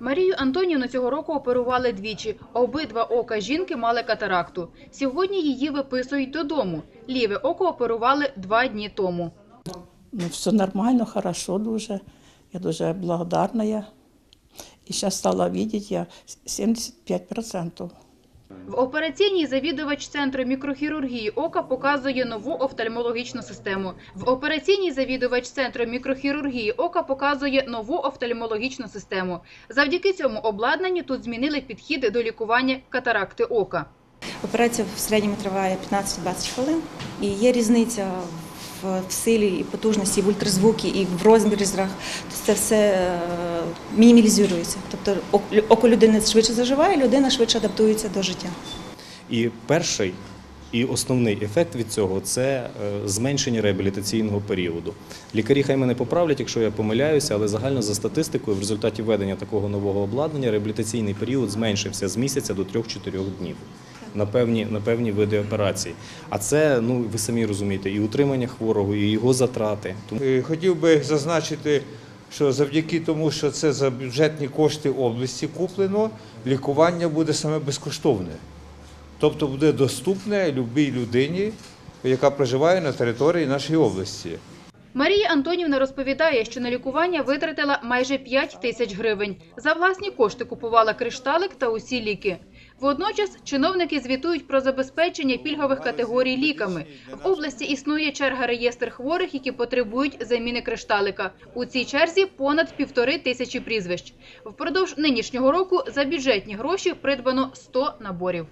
Марію Антонівну цього року оперували двічі. Обидва ока жінки мали катаракту. Сьогодні її виписують додому. Ліве око оперували два дні тому. Ну, все нормально, хорошо дуже. Я дуже благодарна. І зараз стала бачити я 75%. В операційній завідувач центру мікрохірургії ока показує нову офтальмологічну систему. В операційній завідувач центру мікрохірургії ока показує нову офтальмологічну систему. Завдяки цьому обладнанню тут змінили підхід до лікування катаракти ока. Операція в середньому триває 15-20 хвилин. І є різниця в, силі і потужності, в ультразвукі, і в розмірі зрах. Тобто це все мінімалізується. Тобто око людини швидше заживає, людина швидше адаптується до життя. І перший і основний ефект від цього це е, зменшення реабілітаційного періоду. Лікарі хай мене поправлять, якщо я помиляюся, але загально за статистикою, в результаті введення такого нового обладнання реабілітаційний період зменшився з місяця до 3-4 днів. На певні, на певні види операцій. А це, ну ви самі розумієте, і утримання хворого, і його затрати. Е, Хотів би зазначити, що завдяки тому, що це за бюджетні кошти області куплено, лікування буде саме безкоштовне. Тобто буде доступне любій людині, яка проживає на території нашої області. Марія Антонівна розповідає, що на лікування витратила майже 5 тисяч гривень. За власні кошти купувала кришталик та усі ліки. Водночас чиновники звітують про забезпечення пільгових категорій ліками. В області існує черга реєстр хворих, які потребують заміни кришталика. У цій черзі понад півтори тисячі прізвищ. Впродовж нинішнього року за бюджетні гроші придбано 100 наборів.